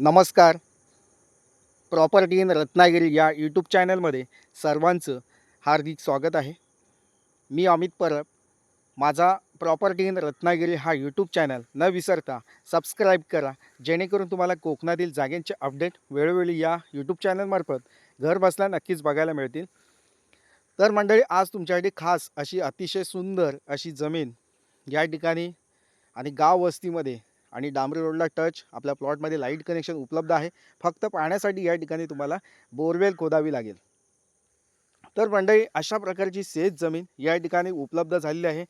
नमस्कार. Property in Ratnagiri या YouTube चॅनलमध्ये सर्वांचं हार्दिक स्वागत आहे. मी अमित परब. माझा प्रॉपर्टी इन रत्नागिरी हा यूट्यूब चॅनल न विसरता सबस्क्राईब करा जेणेकरून तुम्हाला कोकणातील जागेंचे अपडेट वेळोवेळी या यूट्यूब चॅनलमार्फत घर बसल्या नक्कीच बघायला मिळतील. तर मंडळी आज तुमच्यासाठी खास अशी अतिशय सुंदर अशी जमीन या ठिकाणी आणि गाव वस्तीमध्ये आणि डांबरी रोडला टच आपल्या प्लॉटमध्ये लाइट कनेक्शन उपलब्ध आहे. फक्त पाण्यासाठी या ठिकाणी तुम्हाला बोरवेल खोदावी लागेल. तर मंडळी अशा प्रकारची शेत जमीन या ठिकाणी उपलब्ध झालेली आहे.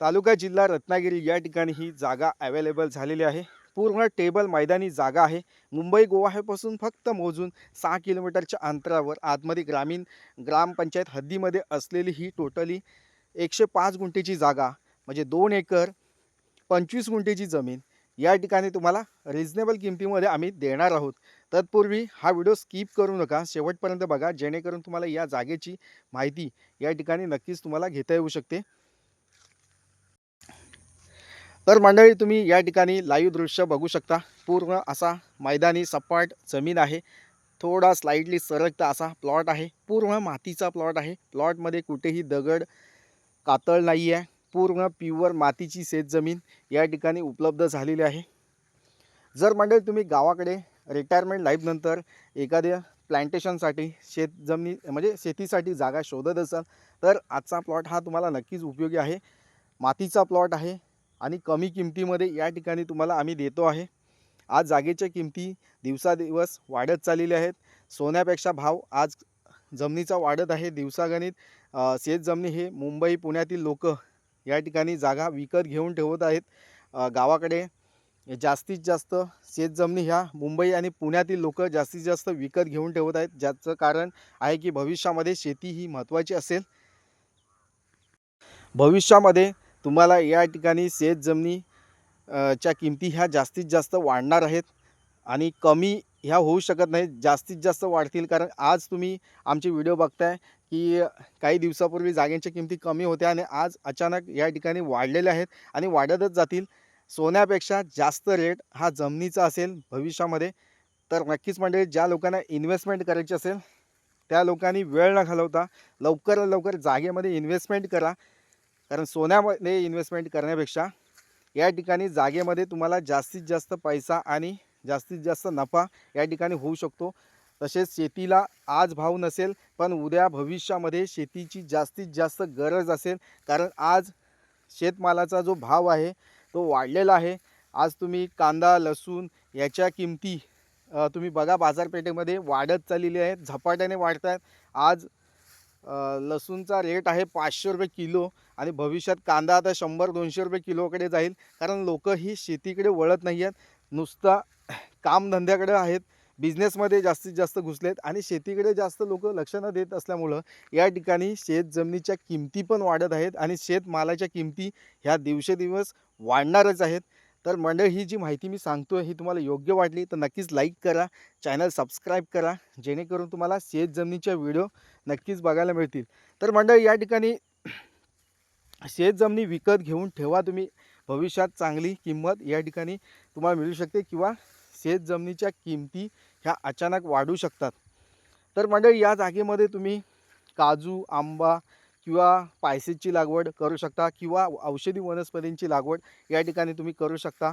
तालुका जिल्हा रत्नागिरी या ठिकाणी ही जागा अवेलेबल झालेली आहे. पूर्ण टेबल मैदानी जागा आहे. मुंबई गोवाहेपासून फक्त मोजून सहा किलोमीटरच्या अंतरावर आतमध्ये ग्रामीण ग्रामपंचायत हद्दीमध्ये असलेली ही टोटली एकशे पाच गुंठेची जागा म्हणजे दोन एकर पंचवीस गुंठेची जमीन या ठिकाणी तुम्हाला रिजनेबल किमतीमध्ये आम्ही देणार आहोत. तत्पूर्वी हा व्हिडिओ स्किप करू नका. शेवटपर्यंत बघा. जेणेकरून तुम्हाला या जागेची माहिती या ठिकाणी नक्कीच तुम्हाला घेता येऊ शकते. तर मंडळी तुम्ही या ठिकाणी लाईव्ह दृश्य बघू शकता. पूर्ण असा मैदानी सपाट जमीन आहे. थोडा स्लाइडली सरकता असा प्लॉट आहे. पूर्ण मातीचा प्लॉट आहे. प्लॉटमध्ये कुठेही दगड कातळ नाही आहे पूर्ण प्युअर मातीची शेतजमीन या ठिकाणी उपलब्ध झालेली आहे. जर मंडळी तुम्ही गावाकडे रिटायरमेंट लाईफनंतर एखाद्या प्लांटेशनसाठी शेत जमिनी म्हणजे शेतीसाठी जागा शोधत असाल तर आजचा प्लॉट हा तुम्हाला नक्कीच उपयोगी आहे. मातीचा प्लॉट आहे आणि कमी किमतीमध्ये या ठिकाणी तुम्हाला आम्ही देतो आहे. आज जागेच्या किमती दिवसादिवस वाढत चाललेल्या आहेत. सोन्यापेक्षा भाव आज जमिनीचा वाढत आहे. दिवसागणित शेतजमिनी हे मुंबई पुण्यातील लोक या ठिकाणी जागा विकत घेऊन ठेवत आहेत. गावाकडे जास्तीत जास्त शेतजमिनी ह्या मुंबई आणि पुण्यातील लोक जास्तीत जास्त विकत घेऊन ठेवत आहेत. ज्याचं कारण आहे की भविष्यामध्ये शेती ही महत्त्वाची असेल. भविष्यामध्ये तुम्हाला या ठिकाणी शेतजमिनी च्या किमती ह्या जास्तीत जास्त वाढणार आहेत आणि कमी ह्या होऊ शकत नाहीत जास्तीत जास्त वाढतील. कारण आज तुम्ही आमचे व्हिडिओ बघताय की काही दिवसापूर्वी जागेंच्या किमती कमी होत्या आणि आज अचानक या ठिकाणी वाढलेल्या आहेत आणि वाढतच जातील. सोन्यापेक्षा जास्त रेट हा जमिनीचा असेल भविष्यामध्ये. तर नक्कीच म्हणजे ज्या लोकांना इन्व्हेस्टमेंट करायची असेल त्या लोकांनी वेळ न घालवता लवकर लवकर जागेमध्ये इन्व्हेस्टमेंट करा. कारण सोन्यामध्ये इन्व्हेस्टमेंट करण्यापेक्षा या ठिकाणी जागेमध्ये तुम्हाला जास्तीत जास्त पैसा आणि जास्तीत जास्त नफा या ठिकाणी होऊ शकतो. तसेच शेतीला आज भाव नसेल पण उद्या भविष्यामध्ये शेतीची जास्तीत जास्त गरज असेल. कारण आज शेतमालाचा जो भाव आहे तो वाढलेला आहे. आज तुम्ही कांदा लसूण याच्या किमती तुम्ही बघा बाजारपेठेमध्ये वाढत चाललेली आहेत झपाट्याने वाढत आहेत. आज लसूणचा रेट आहे पाचशे रुपये किलो आणि भविष्यात कांदा आता शंभर दोनशे रुपये किलोकडे जाईल. कारण लोक ही शेतीकडे वळत नाही आहेत नुसता कामधंद्याकडे आहेत बिझनेसमध्ये जास्तीत जास्त घुसलेत आणि शेतीकडे जास्त लोक लक्ष न देत असल्यामुळं या ठिकाणी शेत जमिनीच्या किमती पण वाढत आहेत आणि शेतमालाच्या किमती ह्या दिवसेदिवस वाढणारच आहेत. तर मंडळ ही जी माहिती मी सांगतो ही तुम्हाला योग्य वाटली तर नक्कीच लाईक करा चॅनल सबस्क्राईब करा जेणेकरून तुम्हाला शेत जमिनीच्या व्हिडिओ नक्कीच बघायला मिळतील. तर मंडळ या ठिकाणी शेत जमिनी विकत घेऊन ठेवा तुम्ही. भविष्यात चांगली किंमत या ठिकाणी तुम्हाला मिळू शकते किंवा शेत जमिनीच्या किमती ह्या अचानक वाढू शकतात. तर मंडळी या जागेमध्ये तुम्ही काजू आंबा किंवा पायसेची लागवड करू शकता किंवा औषधी वनस्पतींची लागवड या ठिकाणी तुम्ही करू शकता.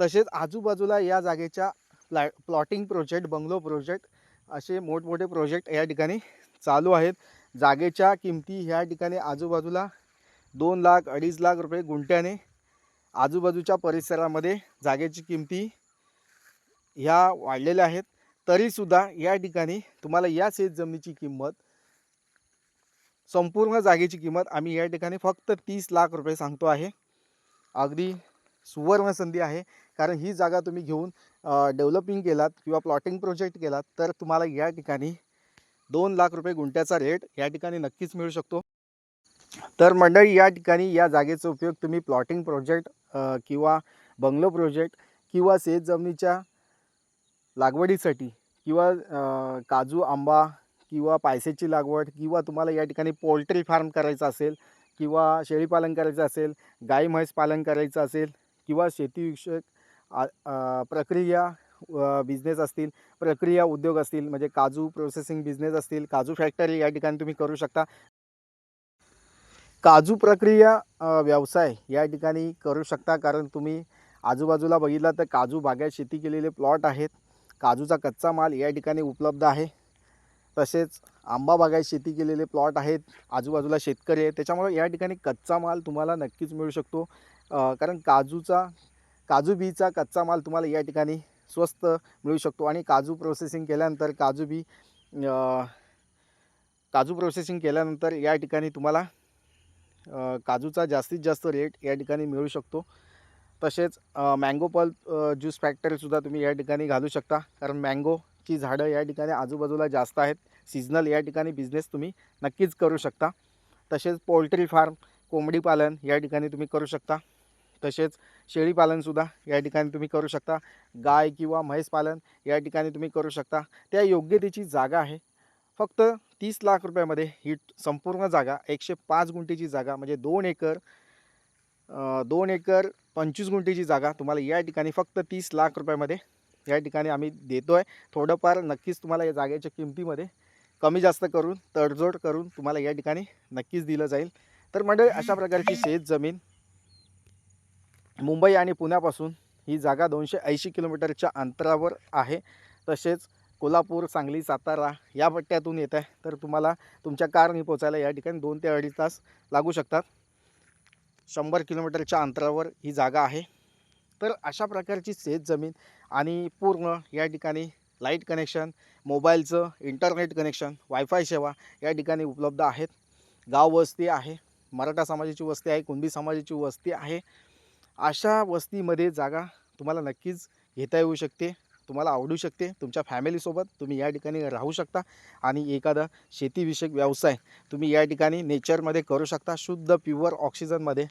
तसेच आजूबाजूला या जागेच्या प्लॅ प्लॉटिंग प्रोजेक्ट बंगलो प्रोजेक्ट असे मोठमोठे प्रोजेक्ट या ठिकाणी चालू आहेत. जागेच्या किमती ह्या ठिकाणी आजूबाजूला दोन लाख अडीच लाख रुपये गुंठ्याने आजूबाजूच्या परिसरामध्ये जागेची किमती ह्या वाढलेल्या आहेत. तरीसुद्धा या ठिकाणी तुम्हाला या शेत जमिनीची किंमत संपूर्ण जागेची किंमत आम्ही या ठिकाणी फक्त तीस लाख रुपये सांगतो आहे. अगदी सुवर्ण संधी आहे. कारण ही जागा तुम्ही घेऊन डेव्हलपिंग केलात किंवा प्लॉटिंग प्रोजेक्ट केलात तर तुम्हाला या ठिकाणी दोन लाख रुपये गुंट्याचा रेट या ठिकाणी नक्कीच मिळू शकतो. तर मंडळी या ठिकाणी या जागेचा उपयोग तुम्ही प्लॉटिंग प्रोजेक्ट किंवा बंगलो प्रोजेक्ट किंवा शेत जमिनीच्या लागवडीसाठी किंवा काजू आंबा किंवा पायसेची लागवड किंवा तुम्हाला या ठिकाणी पोल्ट्री फार्म करायचं असेल किंवा शेळीपालन करायचं असेल गाई म्हैस पालन करायचं असेल किंवा शेतीविषयक प्रक्रिया बिझनेस असतील प्रक्रिया उद्योग असतील म्हणजे काजू प्रोसेसिंग बिझनेस असतील काजू फॅक्टरी या ठिकाणी तुम्ही करू शकता. काजू प्रक्रिया व्यवसाय या ठिकाणी करू शकता. कारण तुम्ही आजूबाजूला बघितला तर काजू बागायत शेती केलेले प्लॉट आहेत. काजूचा कच्चा माल या ठिकाणी उपलब्ध आहे. तसेच आंबा बागायत शेती केलेले प्लॉट आहेत. आजूबाजूला शेतकरी आहेत. त्याच्यामुळे या ठिकाणी कच्चा माल तुम्हाला नक्कीच मिळू शकतो. कारण काजूचा काजू बीचा कच्चा माल तुम्हाला या ठिकाणी स्वस्त मिळू शकतो. आणि काजू प्रोसेसिंग केल्यानंतर काजू बी काजू प्रोसेसिंग केल्यानंतर या ठिकाणी तुम्हाला काजूचा जास्तीत जास्त रेट या ठिकाणी मिळू शकतो. तसेच मँगो पल्प ज्यूस फॅक्टरीसुद्धा तुम्ही या ठिकाणी घालू शकता. कारण मँगोची झाडं या ठिकाणी आजूबाजूला जास्त आहेत. सीझनल या ठिकाणी बिझनेस तुम्ही नक्कीच करू शकता. तसेच पोल्ट्री फार्म कोंबडी पालन या ठिकाणी तुम्ही करू शकता. तसेच शेळीपालनसुद्धा या ठिकाणी तुम्ही करू शकता. गाय किंवा म्हैस पालन या ठिकाणी तुम्ही करू शकता. त्या योग्यतेची जागा आहे. फक्त तीस लाख रुपयामध्ये ही संपूर्ण जागा एकशे पाच गुंठीची जागा म्हणजे दोन एकर दोन एकर पंचवीस गुंठीची जागा तुम्हाला या ठिकाणी फक्त तीस लाख रुपयामध्ये या ठिकाणी आम्ही देतो आहे थोडंफार नक्कीच तुम्हाला या जागेच्या किमतीमध्ये कमी जास्त करून तडजोड करून तुम्हाला या ठिकाणी नक्कीच दिलं जाईल. तर मंडळी अशा प्रकारची शेत जमीन मुंबई आणि पुण्यापासून ही जागा दोनशे ऐंशी किलोमीटरच्या अंतरावर आहे. तसेच कोल्हापूर सांगली सातारा या पट्ट्यातून येत आहे. तर तुम्हाला तुमच्या कारने पोचायला या ठिकाणी दोन ते अडीच तास लागू शकतात. शंभर किलोमीटरच्या अंतरावर ही जागा आहे. तर अशा प्रकारची शेत जमीन आणि पूर्ण या ठिकाणी लाइट कनेक्शन मोबाईलचं इंटरनेट कनेक्शन वायफाय सेवा या ठिकाणी उपलब्ध आहेत. गाव वस्ती आहे मराठा समाजाची वस्ती आहे कुणबी समाजाची वस्ती आहे. अशा वस्तीमध्ये जागा तुम्हाला नक्कीच घेता येऊ शकते. तुम्हाला आवडू शकते. तुमच्या फॅमिलीसोबत तुम्ही या ठिकाणी राहू शकता. आणि एखादा शेतीविषयक व्यवसाय तुम्ही या ठिकाणी नेचरमध्ये करू शकता. शुद्ध प्युअर ऑक्सिजनमध्ये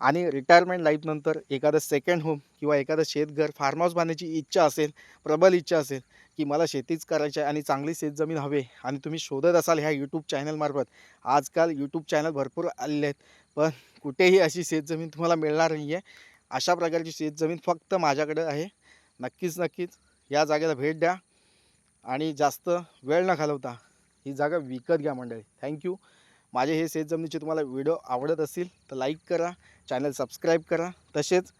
आणि रिटायरमेंट लाईफनंतर एखादं सेकंड होम किंवा एखादं शेतघर फार्म हाऊस बांधण्याची इच्छा असेल प्रबल इच्छा असेल की मला शेतीच करायची आहे आणि चांगली शेतजमीन हवे आणि तुम्ही शोधत असाल ह्या यूट्यूब चॅनलमार्फत आजकाल यूट्यूब चॅनल भरपूर आलेले आहेत. पण कुठेही अशी शेतजमीन तुम्हाला मिळणार नाही आहे अशा प्रकारची शेतजमीन फक्त माझ्याकडे आहे. नक्कीच नक्कीच. या जागेला भेट द्या. आणि जास्त वेळ न घालवता ही जागा विकत घ्या मंडळी. थँक्यू माझे हे शेतजमिनीचे तुम्हाला व्हिडिओ आवडत असतील तर लाईक करा चॅनल सबस्क्राईब करा. तसेच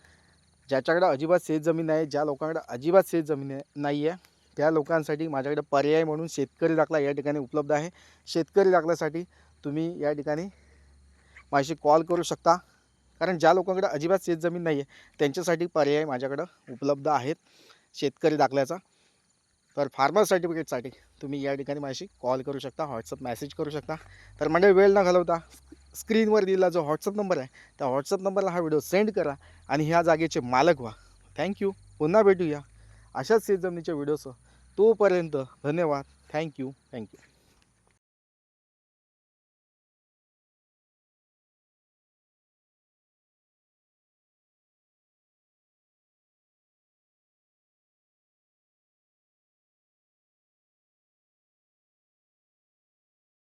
ज्याच्याकडं अजिबात शेतजमीन नाही ज्या लोकांकडं अजिबात शेतजमीन नाही आहे त्या लोकांसाठी माझ्याकडे पर्याय म्हणून शेतकरी दाखला या ठिकाणी उपलब्ध आहे. शेतकरी दाखल्यासाठी तुम्ही या ठिकाणी माझी कॉल करू शकता. कारण ज्या लोकांकडे अजिबात शेतजमीन नाही आहे त्यांच्यासाठी पर्याय माझ्याकडं उपलब्ध आहेत. शेतकरी दाखल्याचा. तर फार्मर सर्टिफिकेटसाठी तुम्ही या ठिकाणी माझ्याशी कॉल करू शकता व्हॉट्सअप मेसेज करू शकता. तर म्हणजे वेळ न घालवता स्क्रीनवर दिलेला जो व्हॉट्सअप नंबर आहे त्या व्हॉट्सअप नंबरला हा व्हिडिओ सेंड करा आणि ह्या जागेचे मालक व्हा. थँक्यू पुन्हा भेटूया. अशाच शेतजमिनीच्या व्हिडिओसह तोपर्यंत धन्यवाद. Thank you thank you